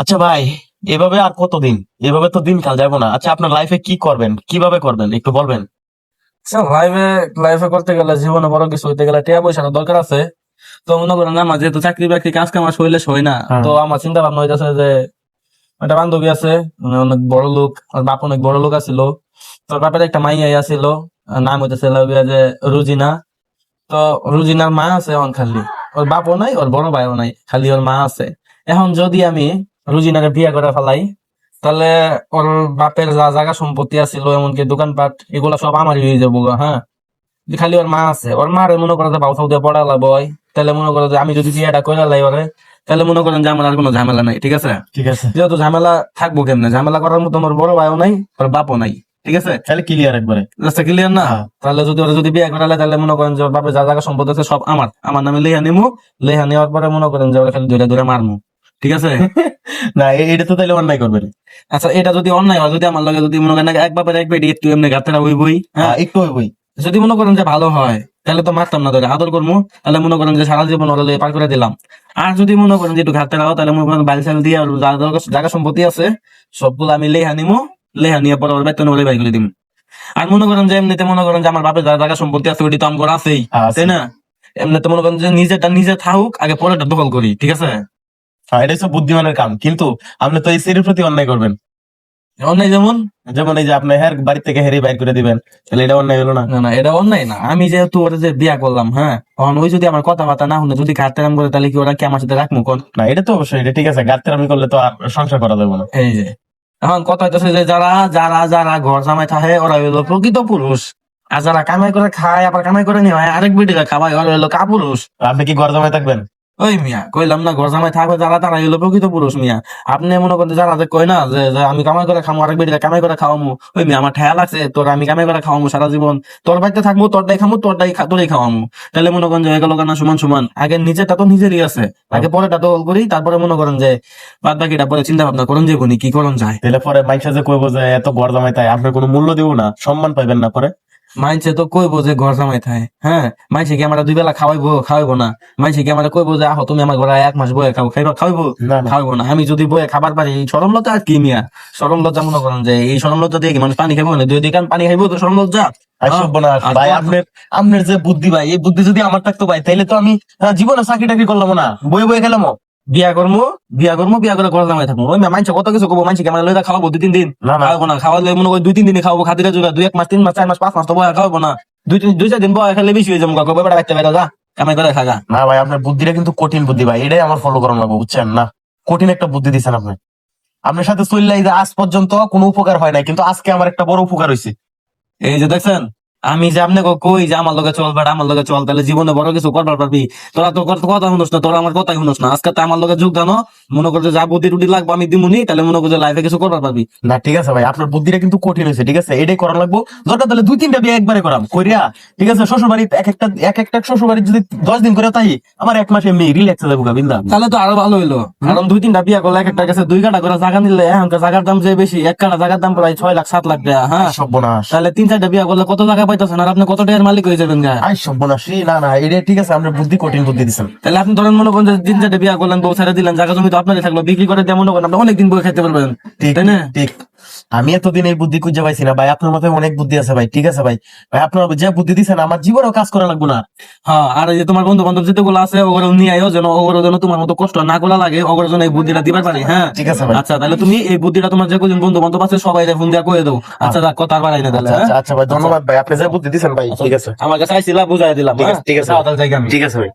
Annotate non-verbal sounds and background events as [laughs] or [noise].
আচ্ছা ভাই এভাবে আর কতদিন? এভাবে তো দিন কাল যাব না। আচ্ছা আপনার লাইফে কি করবেন? কীভাবে করবেন? একটু বলবেন। লাইফে লাইফে করতে গেলে জীবনে বড় কিছু হইতে গেলে টাকা পয়সার দরকার আছে। তো মনে করেন আমার যেহেতু চাকরি বাকরি কাজ কামার শরীরে সই না হ্যাঁ। তো আমার চিন্তা ভাবনা হইতেছে যে একটা বান্ধবী আছে মানে অনেক বড় লোক আর বাপ অনেক বড় লোক আছিল। তোর বাপের একটা মাইয়াই আছিল নাম হইতেছে যে রুজিনা। তো রুজিনার মা আছে এখন খালি। ওর বাপও নাই ওর বড় ভাইও নাই খালি ওর মা আছে। এখন যদি আমি রুজিনাকে বিয়ে করে ফেলাই। তাহলে ওর বাপের যা জায়গা সম্পত্তি আছিল এমনকি দোকানপাট এগুলো সব আমারই হয়ে যাব হ্যাঁ? খালি ওর মা আছে ওর মারে মনে করে যে বাউসাউ দিয়ে পড়া বয় তাহলে মনে করে যে আমি যদি বিয়েটা করে লাই ওরে তাহলে মনে করেন যে আমার আর কোনো ঝামেলা নাই ঠিক আছে? ঠিক আছে। যেহেতু ঝামেলা থাকব কেমনে? ঝামেলা করার মতো আমার বড় ভাইও নাই ওর বাপও নাই ঠিক আছে? তাহলে ক্লিয়ার একবারে। রাস্তা ক্লিয়ার না? হ্যাঁ। তাহলে যদি ওরা যদি বিয়ে করালে তাহলে মনে করেন যে ওর বাপের যা জায়গা সম্পদ আছে সব আমার আমার নামে লেহা নিমু লেহা নেওয়ার পরে মনে করেন যে ওরা খালি ধরে ধরে মারমু। ঠিক আছে? [laughs] না এটা তো তাহলে অন্যায় করবেন আচ্ছা এটা যদি অন্যায় হয় যদি আমার লগে যদি মনে করেন এক বাপের এক বেটি একটু এমনি গাতেরা হই বই হ্যাঁ? হ্যাঁ একটু ওই যদি মনে করেন যে ভালো হয় তাহলে তো মারতাম না ধরে আদর করব তাহলে মনে করেন যে সারা জীবন ওরা পার করে দিলাম। আর যদি মনে করেন যে একটু ঘাটতে রাখো তাহলে মনে করেন বাইল সাইল দিয়ে আর জায়গা সম্পত্তি আছে সবগুলো আমি লেহা নিমো লেহা নিয়ে পরে ওর বেতন ওরে বাই করে দিম। আর মনে করেন যে এমনিতে মনে করেন যে আমার বাপের জায়গা সম্পত্তি আছে ওটি তো আমার আছেই তাই না? এমনিতে মনে করেন যে নিজেরটা নিজে থাকুক আগে পরেরটা দখল করি ঠিক আছে? হ্যাঁ এটা হচ্ছে বুদ্ধিমানের কাম। কিন্তু আপনি তো এই সিরির প্রতি অন্যায় করবেন। অন্যায় যেমন? যেমন এই যে আপনি হ্যার বাড়ি থেকে হেরে বাইর করে দিবেন তাহলে এটা অন্যায় হলো না? না না এটা অন্যায় না। আমি যেহেতু ওরা যে বিয়া করলাম হ্যাঁ তখন ওই যদি আমার কথাবার্তা না শুনে যদি নাম করে তাহলে কি ওরা কি আমার সাথে রাখব কোন না এটা তো অবশ্যই এটা ঠিক আছে। গাত্তারামি করলে তো আর সংসার করা যাবে না। এই যে এখন কথা হইতেছে যে যারা যারা যারা ঘর জামাই থাকে ওরা হইল প্রকৃত পুরুষ। আর যারা কামাই করে খায় আবার কামাই করে নিয়ে হয় আরেক বেটিকে খাওয়ায় ওরা হইল কাপুরুষ। আপনি কি ঘর জামাই থাকবেন? ওই মিয়া, কইলাম না, ঘর জামাই থাকবে যারা তারা হইল প্রকৃত পুরুষ মিয়া। আপনি মনে করেন যারা যে কই না, যে আমি কামাই করে খামো, আরেক বেটিকে কামাই করে খাওয়ামু, ওই মিয়া, আমার ঠেয়া লাগছে তোর আমি কামাই করে খাওয়ামু সারা জীবন। তোর বাড়িতে থাকব তোর ডাই খামু, তোর ডাই খা- তোরই খাওয়ামু। তাহলে মনে করেন যে গেল না সমান সমান। আগে নিজেরটা তো নিজেরই আছে। আগে পরেটা দখল করি, তারপরে মনে করেন যে বাদ বাকিটা পরে চিন্তা ভাবনা করুন যে কি করুন যায়। তাহলে পরে মাইসা যে কইবো যে, এত ঘর জমায় তাই, আপনার কোনো মূল্য দিব না, সম্মান পাইবেন না পরে। মাইনছে তো কইবো যে ঘর জামাই থাকে হ্যাঁ? মাইনছে কি আমরা দুই বেলা খাওয়াইবো খাওয়াইবো না? মাইনছে কি আমরা কইবো যে আহো তুমি আমার ঘরে এক মাস বয়ে খাও খাইবা খাওয়াইবো? খাওয়াইবো না। আমি যদি বয়ে খাবার পারি এই সরম লজ্জা আর কি মিয়া? সরম লজ্জা মনে করেন যে এই সরম লজ্জা দিয়ে কি মানুষ পানি খাইবো? না দুই দিকান পানি খাইবো তো সরম লজ্জা? হ্যাঁ। আর ভাই তো- আপনার আপনার যে বুদ্ধি ভাই এই বুদ্ধি যদি আমার থাকতো ভাই তাহলে তো আমি আহ, জীবনে চাকরি টাকরি করলাম না। বই বই গেলাম বিয়া করব বিয়া করব বিয়া করে ঘর জামাই থাকব ওই মাইনছে কত কিছু করব মাইনছে কি আমরা লইয়া খাওয়াবো দুই তিন দিন? না খাওয়াবো না খাওয়ালে মনে করি দুই তিন দিনে খাওয়াবো খাতিরে জোগা দুই এক মাস তিন মাস চার মাস পাঁচ মাস তো বয়া খাওয়াবো না। দুই তিন দুই চার দিন বয়া খেলে বেশি হয়ে যাব কাকু বেটা বাচ্চা বেটা যা কামাই করে খাগা। না ভাই আপনার বুদ্ধিটা কিন্তু কঠিন বুদ্ধি ভাই এটাই আমার ফলো করানো লাগবে বুঝছেন? না কঠিন একটা বুদ্ধি দিচ্ছেন আপনি। আপনার সাথে চললে যে আজ পর্যন্ত কোনো উপকার হয় নাই কিন্তু আজকে আমার একটা বড় উপকার হয়েছে এই যে দেখছেন আমি যে আপনি কই যে আমার লগে চল আমার লগে চল তাহলে জীবনে বড় কিছু করবার পারবি। তোরা তো কথা শুনোস না তোরা আমার কথাই শুনোস না। আজকে তো আমার লগে যোগদান মনে করছে যা বুদ্ধি টুটি লাগবে আমি দিমুনি তাহলে মনে করছে লাইফে কিছু করবার পারবি। না ঠিক আছে ভাই আপনার বুদ্ধিটা কিন্তু কঠিন হয়েছে ঠিক আছে? এটাই করা লাগবো। দরকার তাহলে দুই তিনটা বিয়ে একবারে করাম করিয়া ঠিক আছে? শ্বশুর বাড়ি এক একটা এক একটা শ্বশুর বাড়ি যদি দশ দিন করে তাই আমার এক মাসে মেয়ে রিল্যাক্স যাব গা, বিন্দা। তাহলে তো আরও ভালো হইল। কারণ দুই তিনটা বিয়া করলে এক একটা কাছে দুই কাটা করে জায়গা নিলে এখনকার জায়গার দাম যে বেশি এক কাটা জায়গার দাম প্রায় ছয় লাখ সাত লাখ টাকা হ্যাঁ? সর্বনাশ। তাহলে তিন চারটা বিয়া করলে কত টাকা পাইতেছেন আর আপনি কত টাকার মালিক হয়ে যাবেন গা? আই রে, না না এটা ঠিক আছে আপনার বুদ্ধি কঠিন বুদ্ধি দিচ্ছেন তাহলে আপনি ধরেন মনে করেন দিন চারটে বিয়া করলেন বউ ছেড়ে দিলেন জায়গা জমি তো আপনারই থাকল বিক্রি করে দিয়ে মনে করেন আপনি অনেকদিন বই খেতে পারবেন ঠিক তাই না? ঠিক। আমি এতদিন এই বুদ্ধি খুঁজে পাইছি না ভাই। আপনার মাথায় অনেক বুদ্ধি আছে ভাই। ঠিক আছে ভাই? ভাই আপনার যে বুদ্ধি দিচ্ছেন আমার জীবনেও কাজ করা লাগবে না। হ্যাঁ আর এই যে তোমার বন্ধু বান্ধব যেগুলো আছে ওগুলো নিয়ে আয়ো যেন ওগুলো যেন তোমার মতো কষ্ট না করা লাগে ওগুলো যেন এই বুদ্ধিটা দিবার পারি হ্যাঁ? ঠিক আছে ভাই। আচ্ছা তাহলে তুমি এই বুদ্ধিটা তোমার যে কজন বন্ধু বান্ধব আছে সবাই ফোন দিয়া কয়ে দাও। আচ্ছা রাখ কথা বাড়াই না তাহলে আচ্ছা হ্যাঁ? আচ্ছা ভাই ধন্যবাদ ভাই। আপনি যে বুদ্ধি দিচ্ছেন ভাই ঠিক আছে। আমার কাছে আইছিলা বুঝাই দিলাম ঠিক হ্যাঁ? আছে। ঠিক আছে ভাই।